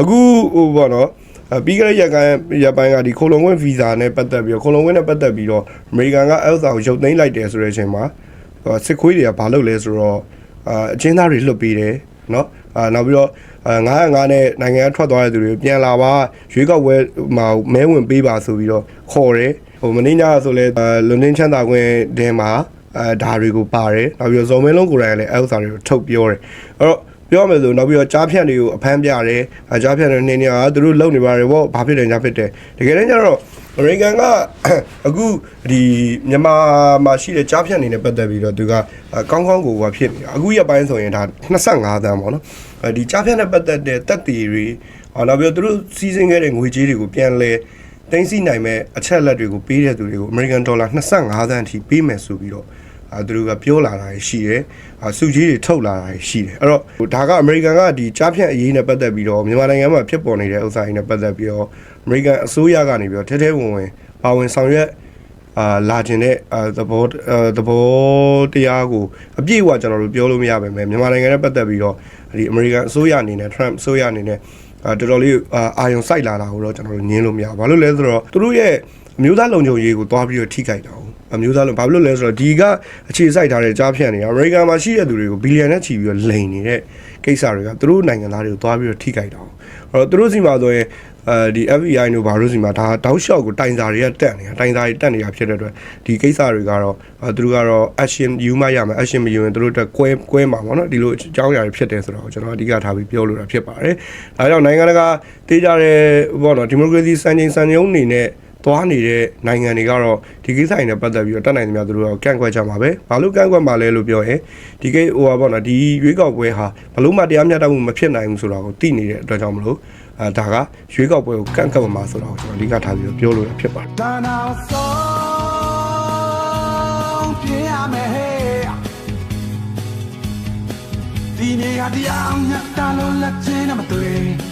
အခုဟိုပေါ့နော်အပြီးကြတဲ့ရက်ကန်ရက်ပိုင်းကဒီခိုလုံဝင်ဗီဇာနဲ့ပတ်သက်ပြီးတော့ခိုလုံဝင်နဲ့ပတ်သက်ပြီးတော့အမေရိကန်က ELSA ကိုရုပ်သိမ်းလိုက်တယ်ဆိုတဲ့အချိန်မှာဟိုစစ်ခွေးတွေကဘာလုပ်လဲဆိုတော့အာအချင်းသားတွေလွတ်ပေးတယ်နော်အာနောက်ပြီးတော့အာ905နဲ့နိုင်ငံကထွက်သွားတဲ့သူတွေပြန်လာပါရွေးကောက်ပွဲမှာမဲဝင်ပေးပါဆိုပြီးတော့ခေါ်တယ်ဟိုမင်းညဆိုလဲအာလွန်တင်းချမ်းသာခွင့်တဲမှာအဲဒါတွေကိုပါတယ်နောက်ပြီးတော့ဇော်မင်းလုံးကိုယ်တိုင်ကလည်း ELSA တွေကိုထုတ်ပြောတယ်အဲ့တော့ ပြောမယ်ဆိုနောက်ပြီးတော့ကြားဖြတ်တွေကိုအဖမ်းပြတယ်အကြားဖြတ်တွေနေနေကသူတို့လုံနေပါတယ်ဗောဘာဖြစ်တယ်ညာဖြစ်တယ်တကယ်တမ်းကျတော့အမေရိကန်ကအခုဒီမြန်မာမှာရှိတဲ့ကြားဖြတ်နေနဲ့ပတ်သက်ပြီးတော့သူကကောင်းကောင်းကိုကဖြစ်နေတာအခုရက်ပိုင်းဆိုရင်ဒါ25သန်းပေါ့နော်အဲဒီကြားဖြတ်နဲ့ပတ်သက်တဲ့တက်တီတွေဟောနောက်ပြီးတော့သူတို့စီးစင်းခဲ့တဲ့ငွေကြေးတွေကိုပြန်လဲတင်းစီနိုင်မဲ့အချက်လက်တွေကိုပေးတဲ့သူတွေကိုအမေရိကန်ဒေါ်လာ25သန်းအထိပေးမယ်ဆိုပြီးတော့အဲ သူတို့ကပြောလာတာရှိတယ်။အစုကြီးတွေထုတ်လာတာရှိတယ်။အဲ့တော့ဟိုဒါကအမေရိကန်ကဒီကြားဖြတ်အရေးနဲ့ပတ်သက်ပြီးတော့မြန်မာနိုင်ငံမှာဖြစ်ပေါ်နေတဲ့ဥစ္စာတွေနဲ့ပတ်သက်ပြီးတော့အမေရိကန်အစိုးရကနေပြီးတော့ထဲထဲဝင်ဝင်ပါဝင်ဆောင်ရွက်အာလာခြင်းတဲ့အာသဘောအာသဘောတရားကိုအပြည့်အဝကျွန်တော်တို့ပြောလို့မရပါပဲမြန်မာနိုင်ငံနဲ့ပတ်သက်ပြီးတော့ဒီအမေရိကန်အစိုးရအနေနဲ့ Trump အစိုးရအနေနဲ့အာတော်တော်လေးအာအာယုံစိုက်လာတာကိုတော့ကျွန်တော်တို့ညင်းလို့မရဘူး။ဘာလို့လဲဆိုတော့သူတို့ရဲ့အမျိုးသားလုံခြုံရေးကိုတွားပြီးတော့ထိခိုက်တာ哦 အမျိုးသားလုံးဘာဖြစ်လို့လဲဆိုတော့ဒီကအခြေစိုက်ထားတဲ့ကြားဖြတ်နေအမေရိကန်မှာရှိတဲ့သူတွေကိုဘီလီယံနဲ့ချီပြီးတော့လိန်နေတဲ့ကိစ္စတွေကသူတို့နိုင်ငံသားတွေကိုတွားပြီးတော့ထိခိုက်တာ哦အဲ့တော့သူတို့စီမှာဆိုရင်အဲဒီ FBI တို့ဘာလို့စီမှာဒါတောက်လျှောက်ကိုတိုင်စာတွေကတက်နေတာတိုင်စာတွေတက်နေတာဖြစ်တဲ့အတွက်ဒီကိစ္စတွေကတော့အဲသူတို့ကတော့ action ယူမှရမယ် action မယူရင်သူတို့တက်ကွဲကွဲမှာပေါ့နော်ဒီလိုအကြောင်းအရာတွေဖြစ်တယ်ဆိုတော့ကျွန်တော်အဓိကထားပြီးပြောလို့တာဖြစ်ပါတယ်ဒါကြောင့်နိုင်ငံတကာတေးကြတဲ့ပေါ့နော်ဒီမိုကရေစီစံချိန်စံညုံအနေနဲ့ သွားနေတဲ့နိုင်ငံတွေကတော့ဒီကိစ္စတွေနဲ့ပတ်သက်ပြီးတော့တက်နိုင်သမျှသူတို့ကကန့်ကွက်ကြမှာပဲဘာလို့ကန့်ကွက်မှာလဲလို့ပြောရင်ဒီကိဟိုပါပေါ့နော်ဒီရွေးကောက်ပွဲဟာဘလို့မှတရားမျှတမှုမဖြစ်နိုင်ဘူးဆိုတာကိုသိနေတဲ့အတွက်ကြောင့်မလို့အဲဒါကရွေးကောက်ပွဲကိုကန့်ကွက်မှာဆိုတာကိုကျွန်တော်အဓိကထားပြီးတော့ပြောလို့ရဖြစ်ပါတယ်ဒါနာဆုံးပြရမယ်ဟဲ့ဒီနေ့ဟာတရားမျှတလို့လက်ချင်းနဲ့မတွေ့အားလုံးရဲ့မြေ